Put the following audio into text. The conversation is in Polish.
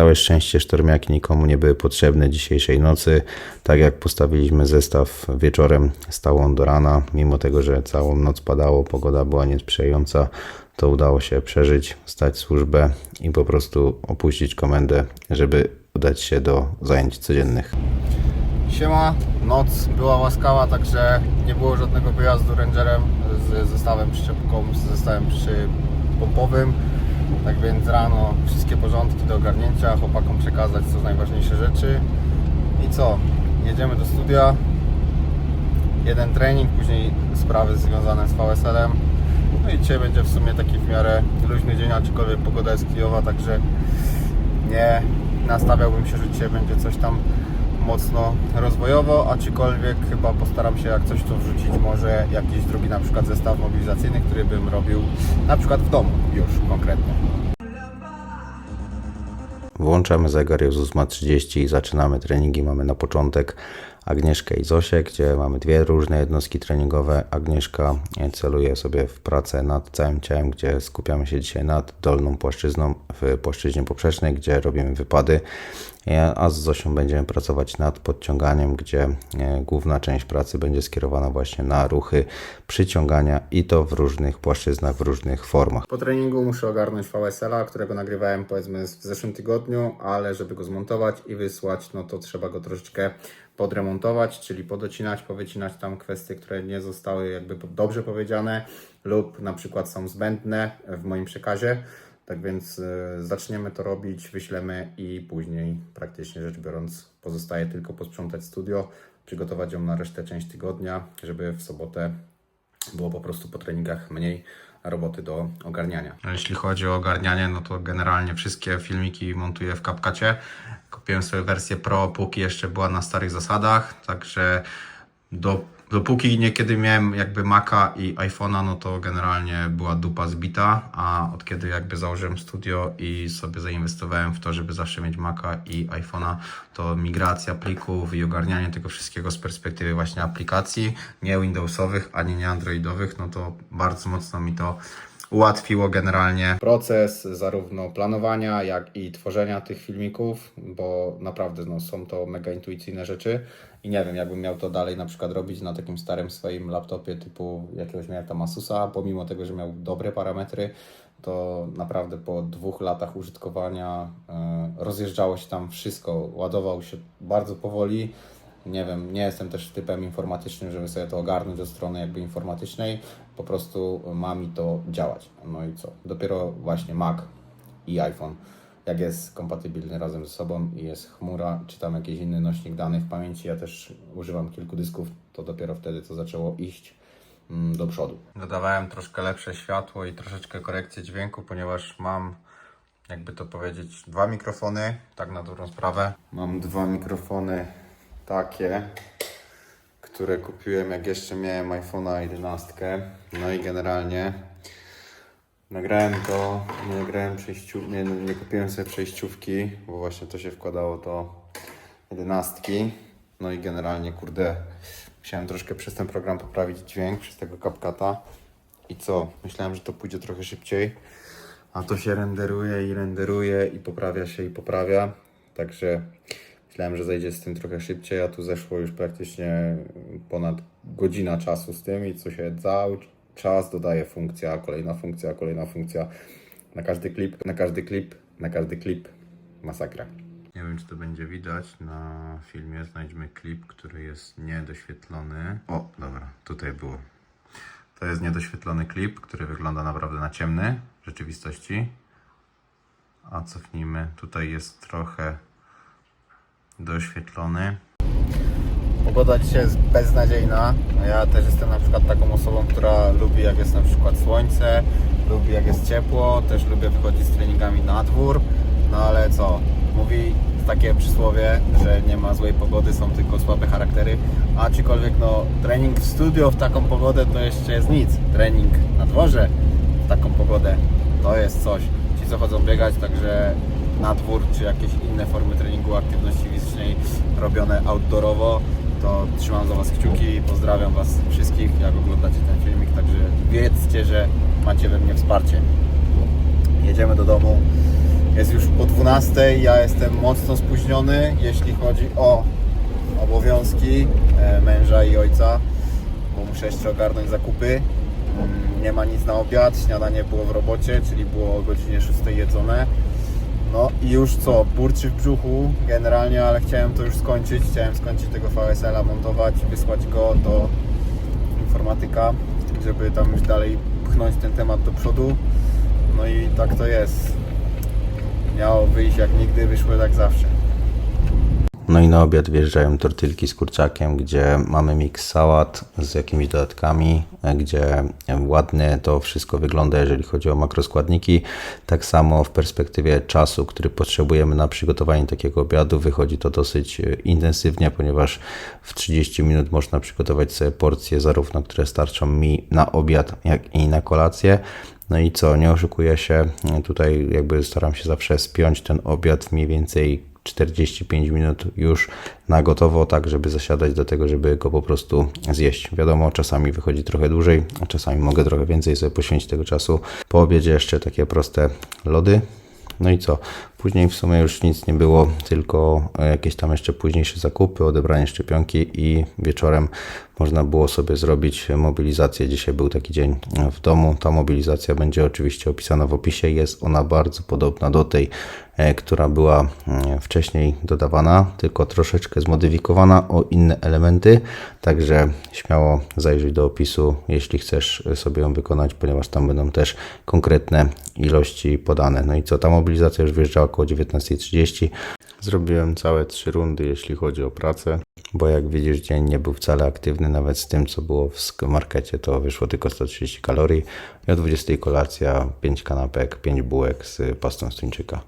Całe szczęście sztormiaki nikomu nie były potrzebne dzisiejszej nocy. Tak jak postawiliśmy zestaw wieczorem, stało on do rana. Mimo tego, że całą noc padało, pogoda była niesprzyjająca, to udało się przeżyć, stać służbę i po prostu opuścić komendę, żeby udać się do zajęć codziennych. Siema, noc była łaskawa, także nie było żadnego wyjazdu rangerem z zestawem przyczepką, z zestawem przypompowym. Tak więc rano wszystkie porządki do ogarnięcia, chłopakom przekazać co najważniejsze rzeczy. I co? Jedziemy do studia. Jeden trening, później sprawy związane z VSL-em. No i dzisiaj będzie w sumie taki w miarę luźny dzień, aczkolwiek pogoda jest klijowa, także nie nastawiałbym się, że dzisiaj będzie coś tam mocno rozwojowo, aczkolwiek chyba postaram się jak coś tu wrzucić może jakiś drugi na przykład zestaw mobilizacyjny, który bym robił na przykład w domu już konkretnie. Włączamy zegar, jest 8.30 i zaczynamy treningi. Mamy na początek Agnieszkę i Zosię, gdzie mamy dwie różne jednostki treningowe. Agnieszka celuje sobie w pracę nad całym ciałem, gdzie skupiamy się dzisiaj nad dolną płaszczyzną w płaszczyźnie poprzecznej, gdzie robimy wypady. A z Zosią będziemy pracować nad podciąganiem, gdzie e, główna część pracy będzie skierowana właśnie na ruchy przyciągania i to w różnych płaszczyznach, w różnych formach. Po treningu muszę ogarnąć VSL-a, którego nagrywałem powiedzmy w zeszłym tygodniu, ale żeby go zmontować i wysłać, no to trzeba go troszeczkę podremontować, czyli podocinać, powycinać tam kwestie, które nie zostały jakby dobrze powiedziane lub na przykład są zbędne w moim przekazie. Tak więc y, zaczniemy to robić, wyślemy i później praktycznie rzecz biorąc pozostaje tylko posprzątać studio, przygotować ją na resztę część tygodnia, żeby w sobotę było po prostu po treningach mniej roboty do ogarniania. Jeśli chodzi o ogarnianie, no to generalnie wszystkie filmiki montuję w CapCutie. Kupiłem sobie wersję Pro, póki jeszcze była na starych zasadach, także do, dopóki niekiedy miałem jakby Maca i iPhone'a, no to generalnie była dupa zbita, a od kiedy jakby założyłem studio i sobie zainwestowałem w to, żeby zawsze mieć Maca i iPhone'a, to migracja plików i ogarnianie tego wszystkiego z perspektywy właśnie aplikacji, nie Windowsowych ani nie Androidowych, no to bardzo mocno mi to ułatwiło generalnie Proces zarówno planowania, jak i tworzenia tych filmików, bo naprawdę no, są to mega intuicyjne rzeczy i nie wiem, jakbym miał to dalej na przykład robić na takim starym swoim laptopie typu jakiegoś miałem tam Asusa, pomimo tego, że miał dobre parametry, to naprawdę po dwóch latach użytkowania e, rozjeżdżało się tam wszystko, ładował się bardzo powoli. Nie wiem, nie jestem też typem informatycznym, żeby sobie to ogarnąć od strony jakby informatycznej. Po prostu ma mi to działać. No i co? Dopiero właśnie Mac i iPhone, jak jest kompatybilny razem ze sobą i jest chmura, czy tam jakiś inny nośnik danych w pamięci, ja też używam kilku dysków, to dopiero wtedy to zaczęło iść mm, do przodu. dodawałem troszkę lepsze światło i troszeczkę korekcję dźwięku, ponieważ mam, jakby to powiedzieć, dwa mikrofony, tak na dobrą sprawę. Mam dwa mikrofony takie, które kupiłem jak jeszcze miałem iPhone'a 11. No i generalnie nagrałem to, nie nagrałem przejściu, nie, nie kupiłem sobie przejściówki, bo właśnie to się wkładało do 11. No i generalnie kurde, musiałem troszkę przez ten program poprawić dźwięk, przez tego CapCuta. I co? Myślałem, że to pójdzie trochę szybciej. A to się renderuje i renderuje i poprawia się i poprawia. Także myślałem, że zejdzie z tym trochę szybciej, a tu zeszło już praktycznie ponad godzina czasu z tym i co się cały czas dodaje funkcja, kolejna funkcja, kolejna funkcja. Na każdy klip, na każdy klip, na każdy klip. Masakra. Nie wiem, czy to będzie widać na filmie. Znajdźmy klip, który jest niedoświetlony. O, dobra, tutaj było. To jest niedoświetlony klip, który wygląda naprawdę na ciemny w rzeczywistości. A cofnijmy. Tutaj jest trochę doświetlony. Pogoda dzisiaj jest beznadziejna. Ja też jestem na przykład taką osobą, która lubi jak jest na przykład słońce, lubi jak jest ciepło, też lubię wychodzić z treningami na dwór. No ale co? Mówi takie przysłowie, że nie ma złej pogody, są tylko słabe charaktery. Aczkolwiek no trening w studio w taką pogodę to jeszcze jest nic. Trening na dworze w taką pogodę to jest coś. Ci co chodzą biegać, także na dwór, czy jakieś inne formy treningu, aktywności fizycznej robione outdoorowo, to trzymam za Was kciuki, pozdrawiam Was wszystkich, jak oglądacie ten filmik, także wiedzcie, że macie we mnie wsparcie. Jedziemy do domu, Jest już po 12, ja jestem mocno spóźniony, jeśli chodzi o obowiązki e, męża i ojca, bo muszę jeszcze ogarnąć zakupy. Mm, Nie ma nic na obiad, śniadanie było w robocie, czyli było o godzinie 6 jedzone. No i już co, burczy w brzuchu generalnie, ale chciałem to już skończyć. Chciałem skończyć tego VSL-a montować, wysłać go do informatyka, żeby tam już dalej pchnąć ten temat do przodu. No i tak to jest. Miało wyjść jak nigdy, wyszło tak zawsze. I na obiad wjeżdżają tortylki z kurczakiem, gdzie mamy miks sałat z jakimiś dodatkami, gdzie ładnie to wszystko wygląda, jeżeli chodzi o makroskładniki. Tak samo w perspektywie czasu, który potrzebujemy na przygotowanie takiego obiadu, wychodzi to dosyć e, intensywnie, ponieważ w 30 minut można przygotować sobie porcje, zarówno które starczą mi na obiad, jak i na kolację. No i co, nie oszukuję się, tutaj jakby staram się zawsze spiąć ten obiad mniej więcej 45 minut już na gotowo, tak żeby zasiadać do tego, żeby go po prostu zjeść. Wiadomo, czasami wychodzi trochę dłużej, a czasami mogę trochę więcej sobie poświęcić tego czasu. Po obiedzie jeszcze takie proste lody. No i co? Później w sumie już nic nie było, tylko jakieś tam jeszcze późniejsze zakupy, odebranie szczepionki i wieczorem można było sobie zrobić mobilizację. Dzisiaj był taki dzień w domu. Ta mobilizacja będzie oczywiście opisana w opisie. Jest ona bardzo podobna do tej, e, która była e, wcześniej dodawana, tylko troszeczkę zmodyfikowana o inne elementy. Także śmiało zajrzyj do opisu, jeśli chcesz sobie ją wykonać, ponieważ tam będą też konkretne ilości podane. No i co, ta mobilizacja już wyjeżdżała około 19.30. Zrobiłem całe trzy rundy, jeśli chodzi o pracę, bo jak widzisz, dzień nie był wcale aktywny, nawet z tym, co było w markecie, to wyszło tylko 130 kalorii i o 20 kolacja, 5 kanapek, 5 bułek z pastą z tuńczyka.